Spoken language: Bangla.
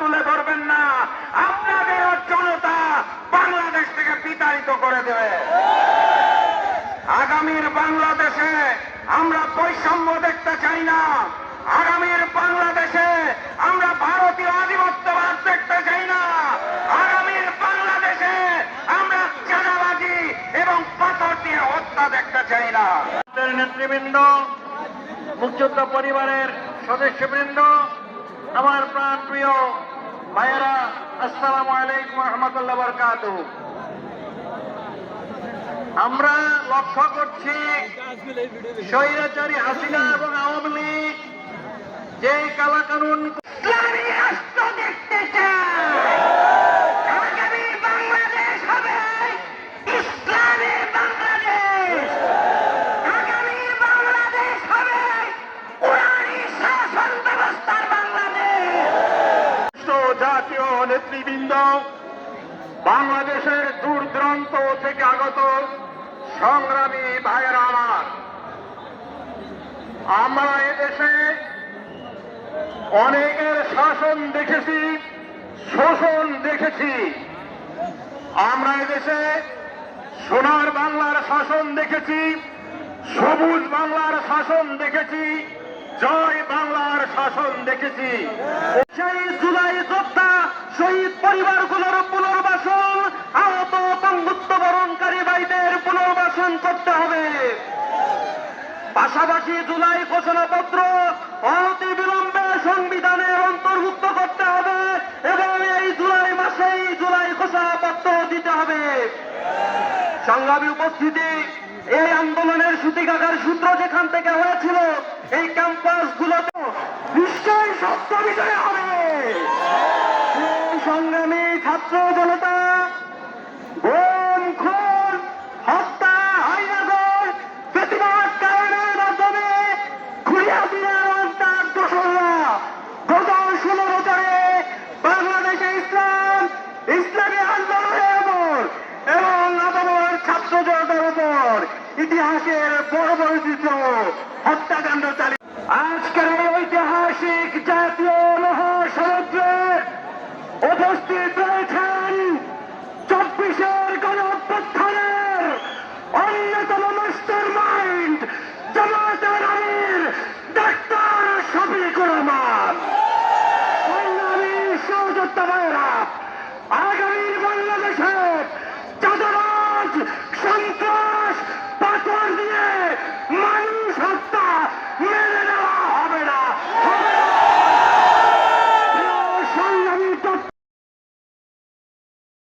তুলে ধরবেন না। আপনাদের জনতা বাংলাদেশ থেকে বিতাড়িত করে দেবে। আগামীর বাংলাদেশে আমরা বৈষম্য দেখতে চাই না। আগামীর বাংলাদেশে আমরা ভারতীয় আধিপত্যবাদ দেখতে চাই না। আগামীর বাংলাদেশে আমরা চাঁদাবাজি এবং পাথর দিয়ে হত্যা দেখতে চাই না। নেতৃবৃন্দ, মুক্তিযোদ্ধা পরিবারের সদস্যবৃন্দ, আমার প্রাণ প্রিয় ভাইয়েরা, আসসালামু আলাইকুম রহমতুল্লাহ বরকাত আমরা লক্ষ্য করছি স্বৈরাচারী হাসিনা এবং আওয়ামী লীগ যে কালা নেতৃবৃন্দ বাংলাদেশের দূর দূরান্ত থেকে আগত সংগ্রামী ভাইয়েরা আমার। আমরা এদেশে অনেকের শাসন দেখেছি, শোষণ দেখেছি। আমরা এদেশে সোনার বাংলার শাসন দেখেছি, সবুজ বাংলার শাসন দেখেছি, জয় বাংলার শাসন দেখেছি। সেই জুলাই যোদ্ধা শহীদ পরিবারগুলোর পুনর্বাসন, আহত বন্ধুত্ব বরণকারী ভাইদের পুনর্বাসন করতে হবে। পাশাপাশি জুলাই ঘোষণাপত্র অতি বিলম্বে সংবিধানের অন্তর্ভুক্ত করতে হবে এবং এই জুলাই মাসেই জুলাই ঘোষণাপত্র দিতে হবে। সংগ্রামী উপস্থিতি, এই আন্দোলনের সূতিকাগার সূত্র যেখান থেকে হয়েছিল, এই ক্যাম্পাস গুলোতে নিশ্চয়ই সত্য বিজয় হবে। ছাত্র জনতা, বোম, খুন, হত্যা, হাইনাগর, প্রতিবাদ কারণের মাধ্যমে খুলিয়া দিনের অন্তার দোসরা গত ষোলো বছরে বাংলাদেশে ইসলাম, ইসলামী আন্দোলনের উপর এবং আবার ছাত্র জনতার উপর ইতিহাসের বড় বড় চিত্র হত্যাকাণ্ড চালিয়ে আজকের ঐতিহাসিক জাতীয় মহাসমুদ্রে উপস্থিত সন্তান!